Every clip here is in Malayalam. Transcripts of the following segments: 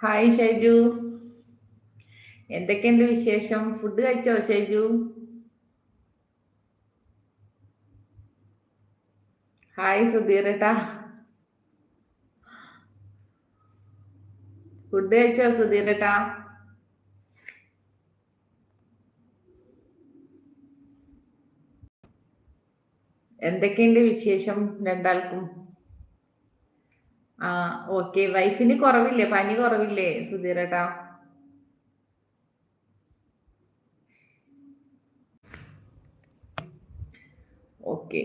ഹായ് ഷൈജു. എന്തൊക്കെയുണ്ട് വിശേഷം? ഫുഡ് കഴിച്ചോ ഷൈജു? ഹായ് സുധീറേട്ടാ ഫുഡ് കഴിച്ചോ സുധീരേട്ടാ എന്തൊക്കെയുണ്ട് വിശേഷം രണ്ടാൾക്കും? ആ ഓക്കെ വൈഫിന് കുറവില്ലേ? പനി കുറവില്ലേ? സുധീരേട്ടാ? ഓക്കെ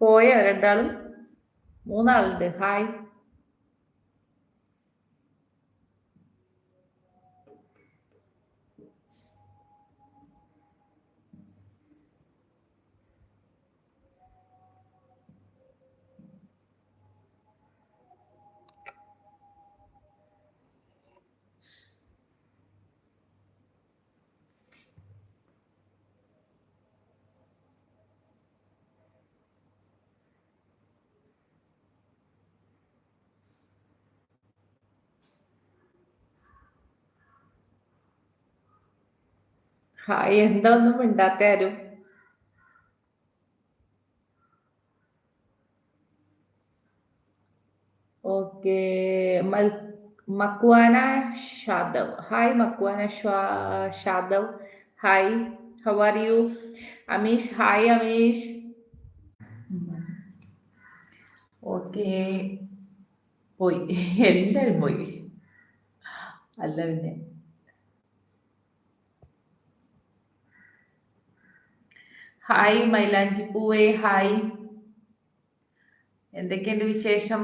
പോയോ? രണ്ടാളും? മൂന്നാളുണ്ട്. ഹായ് ഹായ് എന്താ ഒന്നും മിണ്ടാത്ത ആരും okay Makwana Shadav. Hi Makwana Shadav. Hi how are you Amish hi Amish. Okay പോയി. എല്ലാവരും പോയി. അല്ല പിന്നെ. ഹായ് മൈലാഞ്ചി പൂവേ ഹായ് എന്തൊക്കെയുണ്ട് വിശേഷം?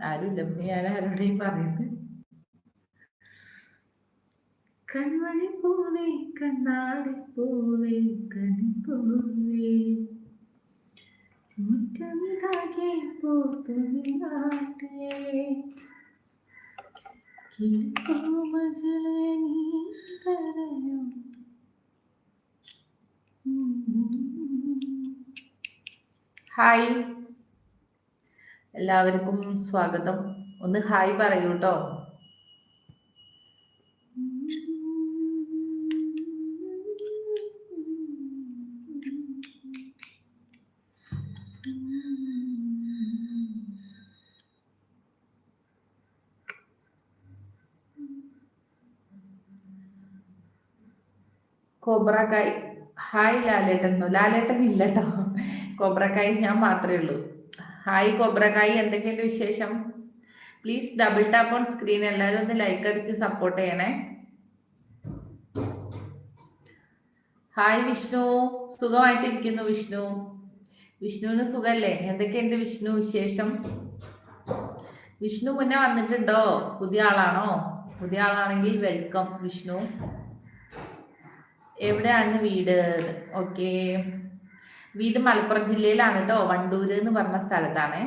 ആരുമില്ല ഞാൻ ആരോടെയും പറയുന്നത് കൺമണി പൂവേ കണ്ണാടി പൂവേ കണി പൂവേ. മുറ്റമിതാകെ പൂത്തുനിന്നാട്ടേ കിളിപ്പൂ മകളെ നീ കരയോ ഹായ്. എല്ലാവർക്കും സ്വാഗതം. ഒന്ന് ഹായ് പറയൂ കേട്ടോ കോബ്രക്കായ്. ഹായ് ലാലേട്ടൻ. ലാലേട്ടൻ ഇല്ല കേട്ടോ കോബ്രക്കായ് ഞാൻ മാത്രമേ ഉള്ളൂ. ഹായ് കൊബ്രക്കായി എന്തൊക്കെയുണ്ട് വിശേഷം? Please double tap on screen എല്ലാവരും ഒന്ന് ലൈക്ക് അടിച്ച് സപ്പോർട്ട് ചെയ്യണേ. ഹായ് വിഷ്ണു. സുഖമായിട്ടിരിക്കുന്നു വിഷ്ണു. വിഷ്ണുവിന് സുഖല്ലേ? എന്തൊക്കെയുണ്ട് വിഷ്ണു വിശേഷം? വിഷ്ണു മുന്നേ വന്നിട്ടുണ്ടോ? പുതിയ ആളാണോ? പുതിയ ആളാണെങ്കിൽ വെൽക്കം വിഷ്ണു. എവിടെയാണ് വീട്? ഓക്കെ വീട് മലപ്പുറം ജില്ലയിലാണ് കേട്ടോ വണ്ടൂര് എന്ന് പറഞ്ഞ സ്ഥലത്താണ്.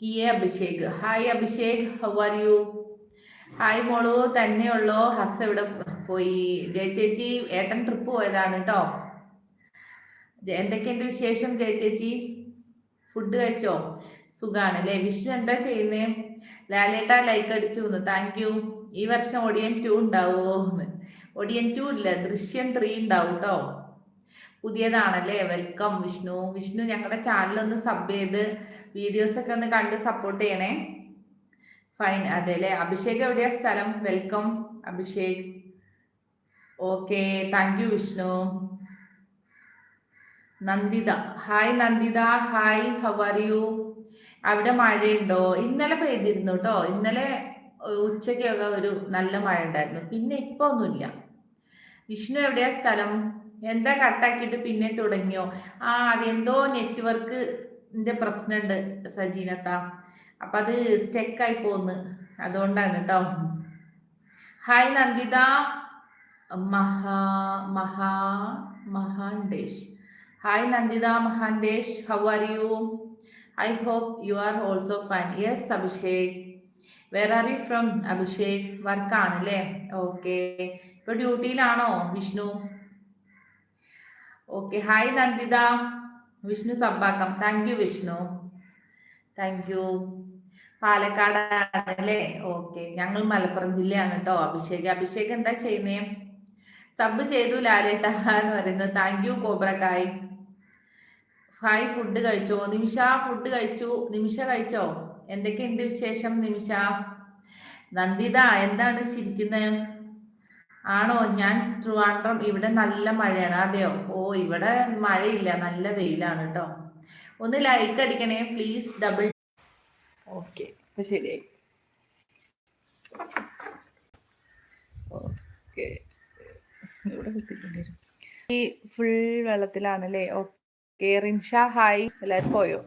T A Abhishek. Hi Abhishek how are you hi മോളു തന്നെയുള്ളോ? ഹസ് എവിടെ പോയി? ജയ ചേച്ചി ഏട്ടൻ ട്രിപ്പ് പോയതാണ് കേട്ടോ എന്തൊക്കെയുണ്ട് വിശേഷം ജയ ചേച്ചി? ഫുഡ് കഴിച്ചോ? സുഖാണ് അല്ലേ വിഷ്ണു എന്താ ചെയ്യുന്നേ? ലാലേട്ട ലൈക്ക് അടിച്ചു തന്നു താങ്ക് യു ഈ വർഷം ഒടിയൻ ടു ഉണ്ടാവുമോ ഒടിയൻ ടു ഇല്ല. ദൃശ്യം ത്രീ ഉണ്ടാവും കേട്ടോ പുതിയതാണല്ലേ? വെൽക്കം വിഷ്ണു. വിഷ്ണു ഞങ്ങളുടെ ചാനൽ ഒന്ന് സബ് ചെയ്ത് വീഡിയോസ് ഒക്കെ ഒന്ന് കണ്ട് സപ്പോർട്ട് ചെയ്യണേ. ഫൈൻ അതെ അല്ലേ അഭിഷേക് എവിടെയാ സ്ഥലം? Welcome Abhishek. Okay thank you Vishnu. Nanditha. Hi Nanditha. Hi are you അവിടെ മഴയുണ്ടോ? ഇന്നലെ പെയ്തിരുന്നു കേട്ടോ ഇന്നലെ ഉച്ചയ്ക്കൊക്കെ ഒരു നല്ല മഴ ഉണ്ടായിരുന്നു. പിന്നെ ഇപ്പൊ ഒന്നുമില്ല. വിഷ്ണു എവിടെയാ സ്ഥലം? എന്താ കട്ടാക്കിയിട്ട് പിന്നെ തുടങ്ങിയോ? ആ അതെന്തോ നെറ്റ്വർക്ക് പ്രശ്നമുണ്ട് സജീനത്ത. അപ്പൊ അത് സ്റ്റെക്കായി പോന്ന്. അതുകൊണ്ടാണ് കേട്ടോ hi Nanditha. Maha Maha Mahandesh hi Nanditha Mahandesh how are you I hope you are also fine yes Abhishek. Where are you from Abhishek? വർക്കാണ് അല്ലേ ഓക്കെ ഇപ്പൊ ഡ്യൂട്ടിയിലാണോ Vishnu? Okay hi Nanditha Vishnu സമ്പാക്കം thank you Vishnu thank you Palakkad അല്ലേ? ഓക്കെ ഞങ്ങൾ മലപ്പുറം ജില്ലയാണ് കേട്ടോ. അഭിഷേക്. അഭിഷേക് എന്താ ചെയ്യുന്നേ? സബ് ചെയ്തു ലാലേട്ട എന്ന് പറയുന്നത് താങ്ക് യു കോബ്രക്കായ് ഹായ് ഫുഡ് കഴിച്ചോ? നിമിഷ ഫുഡ് കഴിച്ചു. നിമിഷ കഴിച്ചോ? എന്തൊക്കെയുണ്ട് വിശേഷം നിമിഷ? നന്ദിത എന്താണ് ചിരിക്കുന്നത് ആണോ? ഞാൻ ട്രിവാൻഡ്രം ഇവിടെ നല്ല മഴയാണ്. അതെയോ? ഓ ഇവിടെ മഴയില്ല. നല്ല വെയിലാണ് കേട്ടോ ഒന്ന് ലൈക്ക് അടിക്കണേ പ്ലീസ് ഡബിൾ ഓക്കെ ശരിയായി. ഓക്കെ ഇവിടെ ഈ ഫുൾ വെള്ളത്തിലാണല്ലേ? ഓക്കെ റിൻഷ ഹായ് എല്ലാവരും പോയോ?